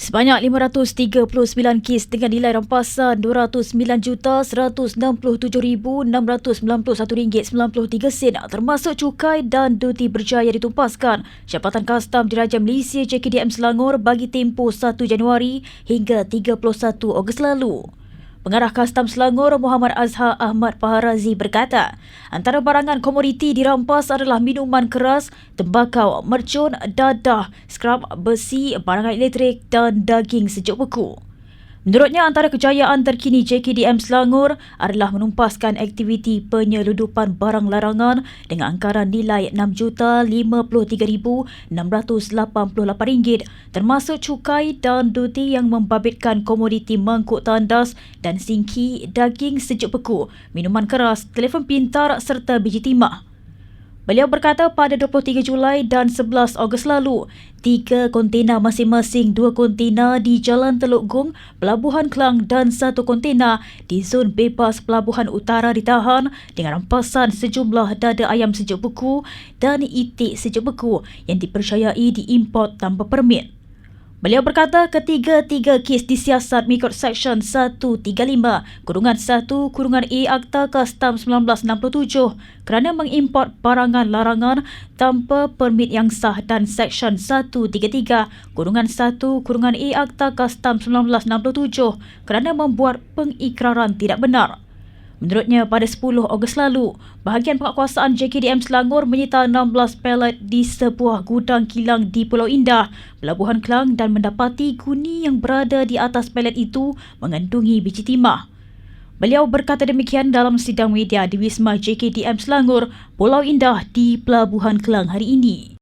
Sebanyak 539 kes dengan nilai rampasan RM209,167,691.93 termasuk cukai dan duti berjaya ditumpaskan Jabatan Kastam Diraja Malaysia JKDM Selangor bagi tempoh 1 Januari hingga 31 Ogos lalu. Pengarah Kastam Selangor Muhammad Azhar Ahmad Paharazi berkata, antara barangan komoditi dirampas adalah minuman keras, tembakau, mercun, dadah, skrap besi, barangan elektrik dan daging sejuk beku. Menurutnya, antara kejayaan terkini JKDM Selangor adalah menumpaskan aktiviti penyeludupan barang larangan dengan angkaran nilai RM6,053,688 termasuk cukai dan duti yang membabitkan komoditi mangkuk tandas dan singki, daging sejuk beku, minuman keras, telefon pintar serta biji timah. Beliau berkata pada 23 Julai dan 11 Ogos lalu, tiga kontena masing-masing dua kontena di Jalan Teluk Gung, Pelabuhan Kelang dan satu kontena di zon bebas Pelabuhan Utara ditahan dengan rampasan sejumlah dada ayam sejuk beku dan itik sejuk beku yang dipercayai diimport tanpa permit. Beliau berkata ketiga-tiga kes disiasat mengikut Seksyen 135 kurungan 1 kurungan A Akta Kastam 1967 kerana mengimport barangan larangan tanpa permit yang sah dan Seksyen 133 kurungan 1 kurungan A Akta Kastam 1967 kerana membuat pengikraran tidak benar. Menurutnya, pada 10 Ogos lalu, bahagian penguasaan JKDM Selangor menyita 16 pelet di sebuah gudang kilang di Pulau Indah, Pelabuhan Kelang dan mendapati guni yang berada di atas pelet itu mengandungi biji timah. Beliau berkata demikian dalam sidang media di Wisma JKDM Selangor, Pulau Indah di Pelabuhan Kelang hari ini.